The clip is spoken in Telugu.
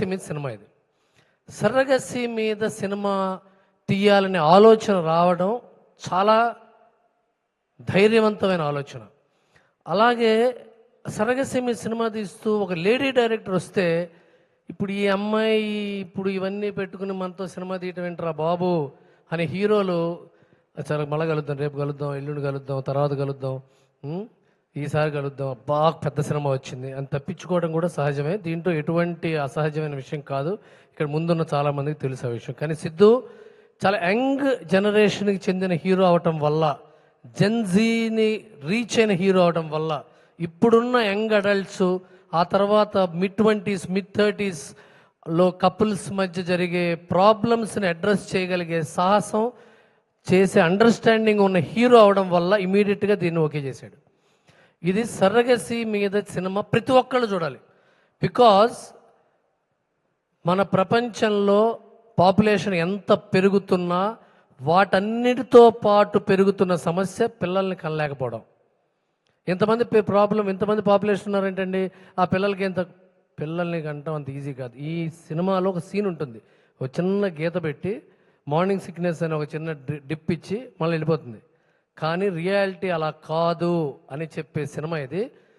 సరగసి మీద సినిమా ఇది. సరగసి మీద సినిమా తీయాలనే ఆలోచన రావడం చాలా ధైర్యవంతమైన ఆలోచన. అలాగే సరగసి మీద సినిమా తీస్తూ ఒక లేడీ డైరెక్టర్ వస్తే ఇప్పుడు ఈ అమ్మాయి ఇప్పుడు ఇవన్నీ పెట్టుకుని మనతో సినిమా తీయటం ఏంట్రా బాబు? అనే హీరోలు చాలా మళ్ళా కలుద్దాం రేపు కలుద్దాం ఎల్లుండి కలుద్దాం తర్వాత కలుద్దాం. ఈసారి కలుద్దాం. బాగా పెద్ద సినిమా వచ్చింది. అని తప్పించుకోవడం కూడా సహజమే. దీంట్లో ఎటువంటి అసహజమైన విషయం కాదు. ఇక్కడ ముందున్న చాలామందికి తెలుసు ఆ విషయం. కానీ సిద్ధు చాలా యంగ్ జనరేషన్కి చెందిన హీరో అవటం వల్ల జెన్జీని రీచ్ అయిన హీరో అవటం వల్ల ఇప్పుడున్న యంగ్ అడల్ట్స్ ఆ తర్వాత మిడ్ ట్వంటీస్ మిడ్ థర్టీస్లో కపుల్స్ మధ్య జరిగే ప్రాబ్లమ్స్ని అడ్రస్ చేయగలిగే సాహసం చేసే అండర్స్టాండింగ్ ఉన్న హీరో అవడం వల్ల ఇమీడియట్గా దీన్ని ఓకే చేశాడు. ఇది సర్రగసి మీద సినిమా ప్రతి ఒక్కళ్ళు చూడాలి. బికాజ్ మన ప్రపంచంలో పాపులేషన్ ఎంత పెరుగుతున్నా వాటన్నిటితో పాటు పెరుగుతున్న సమస్య పిల్లల్ని కనలేకపోవడం. ఇంతమంది ప్రాబ్లం ఇంతమంది పాపులేషన్ ఉన్నారేంటండి? ఆ పిల్లలకి ఎంత పిల్లల్ని కంటాం అంత ఈజీ కాదు. ఈ సినిమాలో ఒక సీన్ ఉంటుంది. ఒక చిన్న గీత పెట్టి మార్నింగ్ సిక్నెస్ అని ఒక చిన్న డి- డిప్ ఇచ్చి మళ్ళీ వెళ్ళిపోతుంది. కానీ రియాలిటీ అలా కాదు అని చెప్పే సినిమా ఇది.